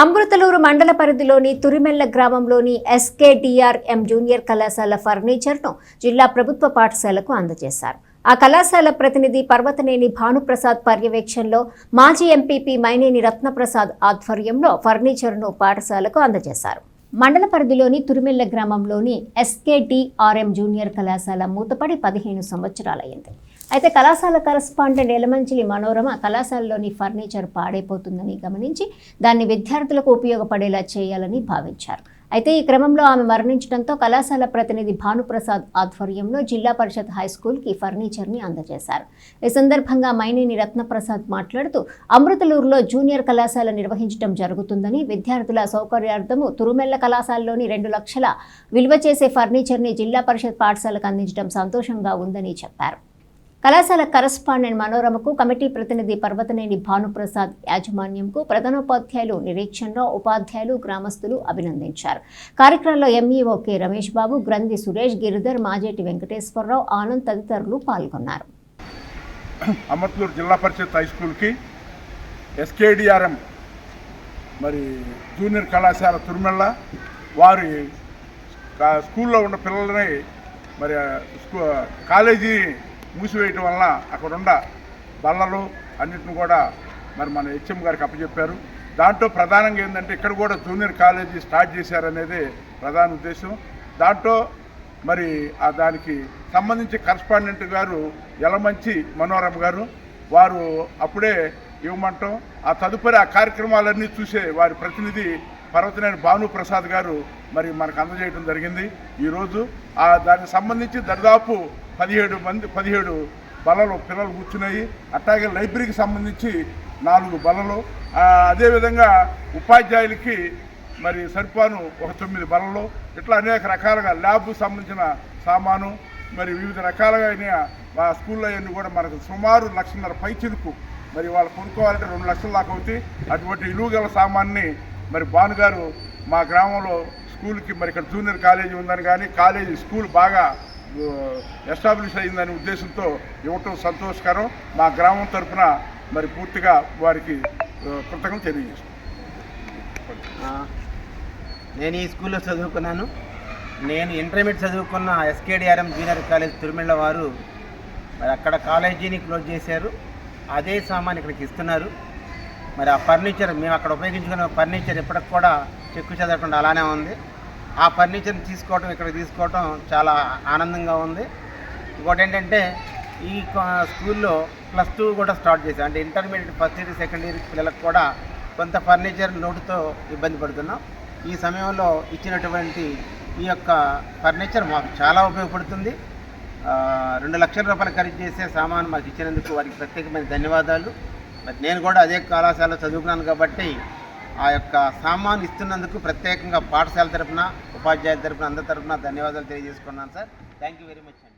అమృతలూరు మండల పరిధిలోని తురిమెల్ల గ్రామంలోని ఎస్కేడిఆర్ఎం జూనియర్ కళాశాల ఫర్నిచర్ను జిల్లా ప్రభుత్వ పాఠశాలకు అందజేశారు. ఆ కళాశాల ప్రతినిధి పర్వతనేని భానుప్రసాద్ పర్యవేక్షణలో మాజీ ఎంపీపీ మైనేని రత్నప్రసాద్ ఆధ్వర్యంలో ఫర్నిచర్ను పాఠశాలకు అందజేశారు. మండల పరిధిలోని తురిమెల్ల గ్రామంలోని ఎస్కేటిఆర్ఎం జూనియర్ కళాశాల మూతపడి పదిహేను సంవత్సరాలయ్యింది. అయితే కళాశాల కరస్పాండెంట్ ఎలమంచిలి మనోరమ కళాశాలలోని ఫర్నిచర్ పాడైపోతుందని గమనించి దాన్ని విద్యార్థులకు ఉపయోగపడేలా చేయాలని భావించారు. అయితే ఈ క్రమంలో ఆమె మరణించడంతో కళాశాల ప్రతినిధి భానుప్రసాద్ ఆధ్వర్యంలో జిల్లా పరిషత్ హై స్కూల్కి ఫర్నిచర్ని అందజేశారు. ఈ సందర్భంగా మైనేని రత్నప్రసాద్ మాట్లాడుతూ అమృతలూరులో జూనియర్ కళాశాల నిర్వహించడం జరుగుతుందని విద్యార్థుల సౌకర్యార్థము తురుమెల్ల కళాశాలలోని రెండు లక్షల విలువ చేసే ఫర్నిచర్ని జిల్లా పరిషత్ పాఠశాలకు అందించడం సంతోషంగా ఉందని చెప్పారు. కళాశాల కరస్పాండెంట్ మనోరమకు కమిటీ ప్రతినిధి పర్వతనేని భానుప్రసాద్ యాజమాన్యంకు ప్రధానోపాధ్యాయులు నిరీక్షణరావు ఉపాధ్యాయులు గ్రామస్తులు అభినందించారు. కార్యక్రమంలో ఎంఈఓ కె రమేష్ బాబు గ్రంథి సురేష్ గిరిధర్ మాజేటి వెంకటేశ్వరరావు ఆనంద్ తదితరులు పాల్గొన్నారు. అమర్తలూరు జిల్లా పరిషత్ హై స్కూల్కి ఎస్కేడిఆర్ఎం మరి జూనియర్ కళాశాల తురుమెళ్ళ వారి స్కూల్లో ఉన్న పిల్లలని మరి స్కూ కాలేజీ మూసివేయటం వలన అక్కడ ఉన్న బల్లలు అన్నింటిని కూడా మరి మన హెచ్ఎం గారికి అప్పచెప్పారు. దాంట్లో ప్రధానంగా ఏంటంటే ఇక్కడ కూడా జూనియర్ కాలేజీ స్టార్ట్ చేశారనేది ప్రధాన ఉద్దేశం. దాంట్లో మరి ఆ దానికి సంబంధించి కరస్పాండెంట్ గారు యలమంచి మనోరమ గారు వారు అప్పుడే ఇవ్వమంటాం. ఆ తదుపరి ఆ కార్యక్రమాలన్నీ చూసే వారి ప్రతినిధి పర్వతనేని భాను ప్రసాద్ గారు మరి మనకు అందజేయడం జరిగింది. ఈరోజు ఆ దానికి సంబంధించి దాదాపు పదిహేడు మంది పదిహేడు బలలు పిల్లలు కూర్చున్నాయి. అట్లాగే లైబ్రరీకి సంబంధించి నాలుగు బలలు. అదేవిధంగా ఉపాధ్యాయులకి మరి సరిపాను ఒక తొమ్మిది బలలు. ఇట్లా అనేక రకాలుగా ల్యాబ్కు సంబంధించిన సామాను మరి వివిధ రకాలుగా అయిన ఆ స్కూల్లో అవన్నీ కూడా మనకు సుమారు లక్షన్నర పైచిలుకు మరి వాళ్ళు కొనుక్కోవాలంటే రెండు లక్షల దాకా అవుతాయి. అటువంటి ఇలువగల సామాన్ని మరి భానుగారు మా గ్రామంలో స్కూల్కి మరి ఇక్కడ జూనియర్ కాలేజీ ఉందని కానీ కాలేజీ స్కూల్ బాగా ఎస్టాబ్లిష్ అయిందనే ఉద్దేశంతో ఇవ్వటం సంతోషకరం. మా గ్రామం తరఫున మరి పూర్తిగా వారికి కృతజ్ఞత కృతజ్ఞతలు తెలియజేస్తాం నేను ఈ స్కూల్లో చదువుకున్నాను. నేను ఇంటర్మీడియట్ చదువుకున్న ఎస్కేడిఆర్ఎం జూనియర్ కాలేజ్ తిరుమల వారు మరి అక్కడ కాలేజీని క్లోజ్ చేశారు. అదే సామాన్ ఇక్కడికి ఇస్తున్నారు. మరి ఆ ఫర్నిచర్ మేము అక్కడ ఉపయోగించుకున్న ఫర్నిచర్ ఇప్పటికి కూడా చెక్కు చెదరకుండా అలానే ఉంది. ఆ ఫర్నిచర్ని తీసుకోవటం ఇక్కడ తీసుకోవటం చాలా ఆనందంగా ఉంది. ఇంకోటి ఏంటంటే ఈ స్కూల్లో ప్లస్ టూ కూడా స్టార్ట్ చేశాం. అంటే intermediate first year second year పిల్లలకు కూడా కొంత ఫర్నిచర్ లోటుతో ఇబ్బంది పడుతున్నాం. ఈ సమయంలో ఇచ్చినటువంటి ఈ యొక్క ఫర్నిచర్ మాకు చాలా ఉపయోగపడుతుంది. రెండు లక్షల రూపాయలు ఖరీదు చేసే సామాను మాకు ఇచ్చినందుకు వారికి ప్రత్యేకమైన ధన్యవాదాలు. మరి నేను కూడా అదే కళాశాలలో చదువుకున్నాను కాబట్టి ఆ యొక్క సామాను ఇస్తున్నందుకు ప్రత్యేకంగా పాఠశాల తరపున ఉపాధ్యాయుల తరపున అందరి తరపున ధన్యవాదాలు తెలియజేసుకున్నాను sir. Thank you very much అండి.